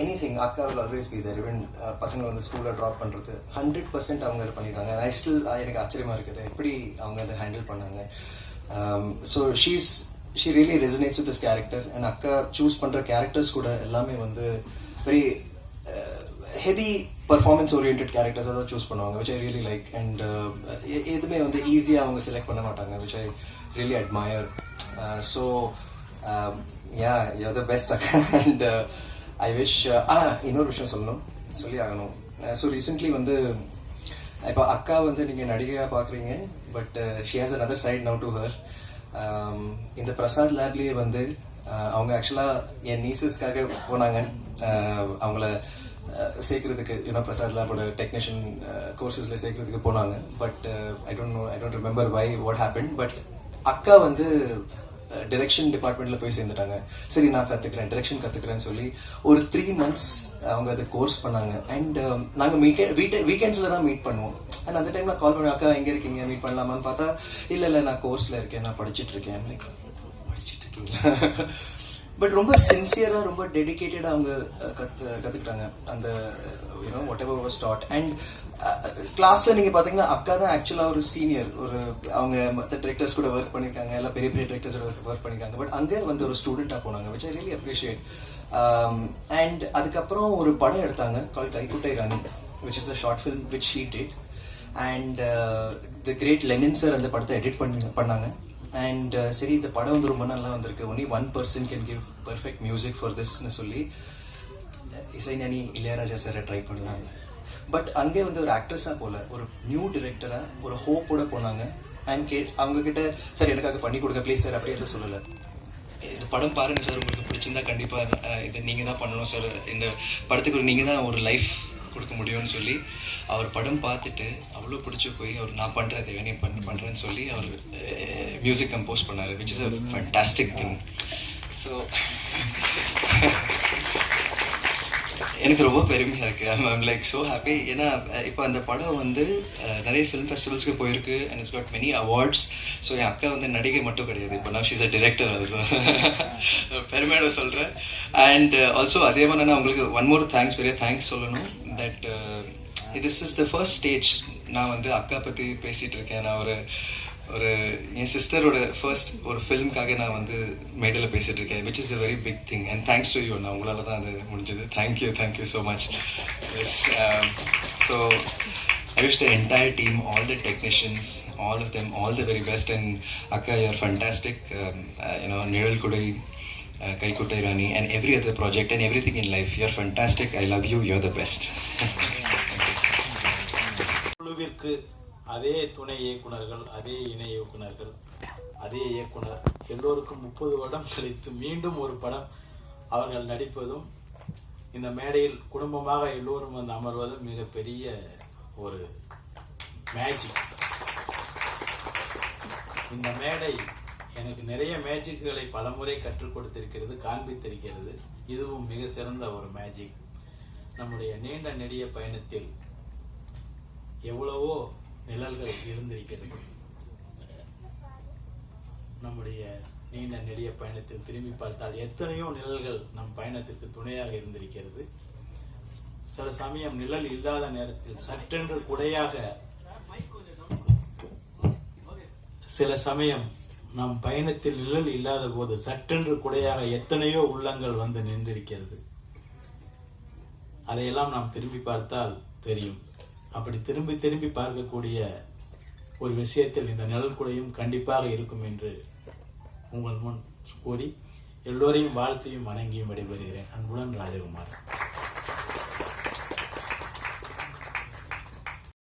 Any thing அக்கா will always be there இவன் பசங்க வந்து ஸ்கூலில் ட்ராப் பண்ணுறது ஹண்ட்ரட் பர்சன்ட் அவங்க இது பண்ணியிருக்காங்க ஐ ஸ்டில் uh, எனக்கு ஆச்சரியமாக இருக்குது. எப்படி அவங்க அதை ஹேண்டில் பண்ணாங்க? So she's she really resonates with this character and அக்கா சூஸ் பண்ணுற கேரக்டர்ஸ் கூட எல்லாமே வந்து very heavy performance oriented characters தான் சூஸ் பண்ணுவாங்க which I really like and எதுவுமே வந்து ஈஸியாக அவங்க செலக்ட் பண்ண மாட்டாங்க which I really admire so yeah you the best அக்கா. அண்ட் ஐ விஷ் ஆ இன்னொரு விஷயம் சொல்லணும். சொல்லி ஆகணும் ஸோ uh, ரீசெண்ட்லி வந்து இப்போ அக்கா வந்து நீங்கள் நடிகையாக பார்க்குறீங்க but she uh, has another side now to her இந்த பிரசாத் லேப்லேயே வந்து uh, அவங்க ஆக்சுவலாக என் நீசஸ்க்காக போனாங்க. அவங்கள சேர்க்கறதுக்கு ஏன்னா பிரசாத் லேபோட டெக்னீஷியன் கோர்சஸில் சேர்க்கறதுக்கு போனாங்க. But I don't know I don't remember why what happen but அக்கா வந்து டிரெக்ஷன் டிபார்ட்மெண்ட்டில் போய் சேர்ந்துட்டாங்க. சரி நான் கற்றுக்கிறேன் டிரெக்ஷன் கற்றுக்கிறேன்னு சொல்லி ஒரு த்ரீ மந்த்ஸ் அவங்க அதை கோர்ஸ் பண்ணாங்க. அண்ட் நாங்கள் மீட் வீட்டு வீக்கெண்ட்ஸில் தான் மீட் பண்ணுவோம். அண்ட் அந்த டைமில் கால் பண்ணி அக்கா எங்கே இருக்கீங்க? மீட் பண்ணலாமான்னு பார்த்தா இல்லை இல்லை நான் கோர்ஸில் இருக்கேன் நான் படிச்சுட்டு இருக்கேன். லைக் படிச்சிட்டு இருக்கீங்களா? பட் ரொம்ப சின்சியராக ரொம்ப டெடிக்கேட்டடாக அவங்க கற்று கற்றுக்கிட்டாங்க அந்த you know whatever was start and கிளாஸில் நீங்கள் பார்த்தீங்கன்னா அக்கா தான் ஆக்சுவலாக ஒரு சீனியர் ஒரு அவங்க மற்ற டிரெக்டர்ஸ் கூட ஒர்க் பண்ணியிருக்காங்க எல்லாம் பெரிய பெரிய டிரெக்டர்ஸோட ஒர்க் பண்ணியிருக்காங்க பட் அங்கே வந்து ஒரு ஸ்டூடெண்ட்டாக போனாங்க which I really appreciate and அதுக்கப்புறம் ஒரு படம் எடுத்தாங்க call Kaikuttai Rani which is a short film which she did and the great Lenin sir அந்த படத்தை எடிட் பண்ணி பண்ணாங்க. அண்ட் uh, சரி இந்த படம் வந்து ரொம்ப நல்லா வந்திருக்கு. Only one person can give perfect music for திஸ்னு சொல்லி இசைஞானி இளையராஜா சாரை ட்ரை பண்ணாங்க. பட் அங்கே வந்து ஒரு ஆக்ட்ரஸாக போல ஒரு நியூ டிரெக்டராக ஒரு ஹோப்போட போனாங்க. அண்ட் கே அவங்கக்கிட்ட சார் எனக்காக பண்ணி கொடுங்க ப்ளீஸ் சார் அப்படியே எதுவும் சொல்லலை. இந்த படம் பாருங்க சார் உங்களுக்கு பிடிச்சிருந்தா கண்டிப்பாக இதை நீங்கள் தான் பண்ணணும் சார். இந்த படத்துக்கு நீங்கள் தான் ஒரு லைஃப் கொடுக்க முடியும்னு சொல்லி அவர் படம் பார்த்துட்டு அவ்வளோ பிடிச்சி போய் அவர் நான் பண்ணுறேன் அதை வேணே பண்ண பண்ணுறேன்னு சொல்லி அவர் மியூசிக் கம்போஸ் பண்ணார் which is a fantastic thing so எனக்கு ரொம்ப பெருமையாக இருக்குது ஐம் லைக் ஸோ ஹாப்பி ஏன்னா இப்போ அந்த படம் வந்து நிறைய ஃபிலிம் ஃபெஸ்டிவல்ஸ்க்கு போயிருக்கு and it's got many awards so என் அக்கா வந்து நடிகை மட்டும் கிடையாது. இப்போ நான் ஷீஸ் அ டிரெக்டர் ஆல்சோ பெருமையோட சொல்கிறேன் அண்ட் ஆல்சோ அதே மாதிரி நான் உங்களுக்கு ஒன் மோர் தேங்க்ஸ் பெரிய தேங்க்ஸ் சொல்லணும். That this is the first stage நான் வந்து அக்கா பற்றி பேசிகிட்டு இருக்கேன். நான் ஒரு ஒரு என் சிஸ்டரோட ஃபர்ஸ்ட் ஒரு ஃபிலிம்காக நான் வந்து மேடையில் பேசிட்டு இருக்கேன் which is a very big thing and thanks to you நான் உங்களால் தான் அது முடிஞ்சது thank you thank you so much yes so I wish the entire team, all the technicians, all of them, all the very best. And Akka, you're fantastic. Um, uh, you know, Niral Kudai, uh, Kai Kutai Rani, and every other project and everything in life. You're fantastic. I love you. You're the best. அதே துணை இயக்குனர்கள் அதே இணை இயக்குனர்கள் அதே இயக்குனர். எல்லோருக்கும் முப்பது வருடம் கழித்து மீண்டும் ஒரு படம் அவர்கள் நடிப்பதும் இந்த மேடையில் குடும்பமாக எல்லோரும் வந்து அமர்வதும் மிகப்பெரிய ஒரு மேஜிக் இந்த மேடை எனக்கு நிறைய மேஜிக்குகளை பலமுறை கற்றுக் கொடுத்திருக்கிறது காண்பித்திருக்கிறது. இதுவும் மிக சிறந்த ஒரு மேஜிக் நம்முடைய நீண்ட நெடிய பயணத்தில் எவ்வளவோ நிழல்கள் இருந்திருக்கிறது. நம்முடைய நீண்ட நெடிய பயணத்தில் திரும்பி பார்த்தால் எத்தனையோ நிழல்கள் நம் பயணத்திற்கு துணையாக இருந்திருக்கிறது. சில சமயம் நிழல் இல்லாத நேரத்தில் சற்றென்று குடையாக சில சமயம் நம் பயணத்தில் நிழல் இல்லாத போது சற்றென்று குடையாக எத்தனையோ உள்ளங்கள் வந்து நின்றிருக்கிறது. அதையெல்லாம் நாம் திரும்பி பார்த்தால் தெரியும். அப்படி திரும்பி திரும்பி பார்க்கக்கூடிய ஒரு விஷயத்தில் இந்த நிழல் கூடையும் கண்டிப்பாக இருக்கும் என்று உங்கள் முன் கூறி எல்லோரையும் வாழ்த்தியும் வணங்கியும் விடைபெறுகிறேன். அன்புடன் ராஜகுமார்.